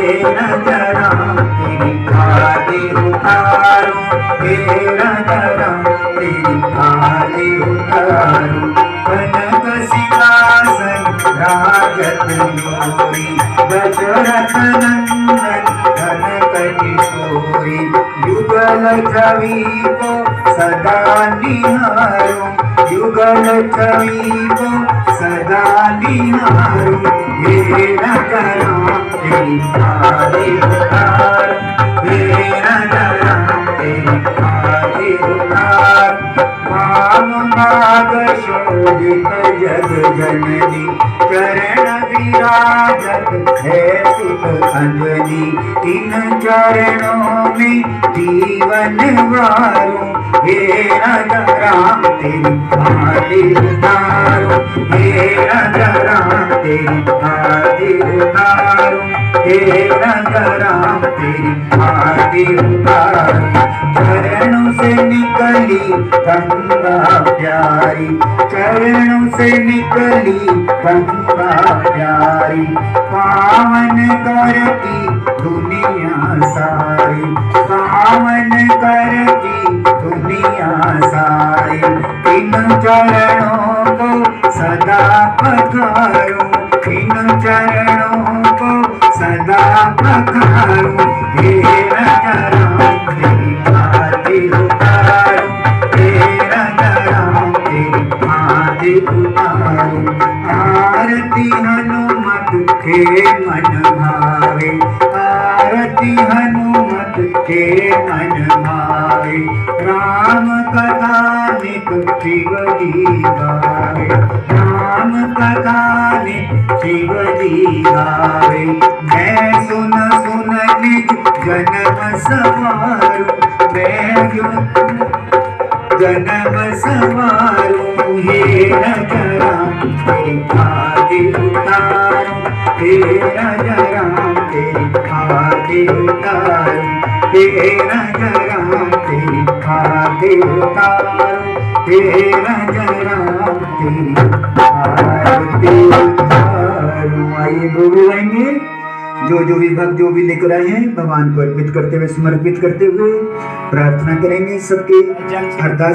तेरा जरा तेरी खाली उतारो, तेरा जरा तेरी खाली उतारो। कनक सिंहासन किशोरी युगल छवि को सदा निहारो, युगल छवि को सदा निहारो। हे नगरा जननी चरण विराजत है सुख अंजनी इन चरणों में जीवन वारो हे राजा राम तेरी आरती उतारो हे राजा राम तेरी आरती उतारो चरणों से निकली प्यारी। से निकली प्यारी। पावन करती दुनिया सारी। पावन करती दुनिया सारी। चरणों को सदा पखारो इन चरणों आरती उतारो हे राजा राम तेरी आरती उतारो आरती हनुमत के मन भावे आरती हनुमत के मन भावे राम कथा नित शिव जी गावे। राम कथा नित शिव जी गावे। मैं सुन सुन निज जन्म सवारू, मैं जन्म सवारू, हे नजरा तेरी खादी उतारू, हे नजरा तेरी खादी उतारू। गुरु जो जो भी भक्त, जो भी लेकर आए हैं, भगवान को अर्पित करते हुए, समर्पित करते हुए प्रार्थना करेंगे सबके। अरदास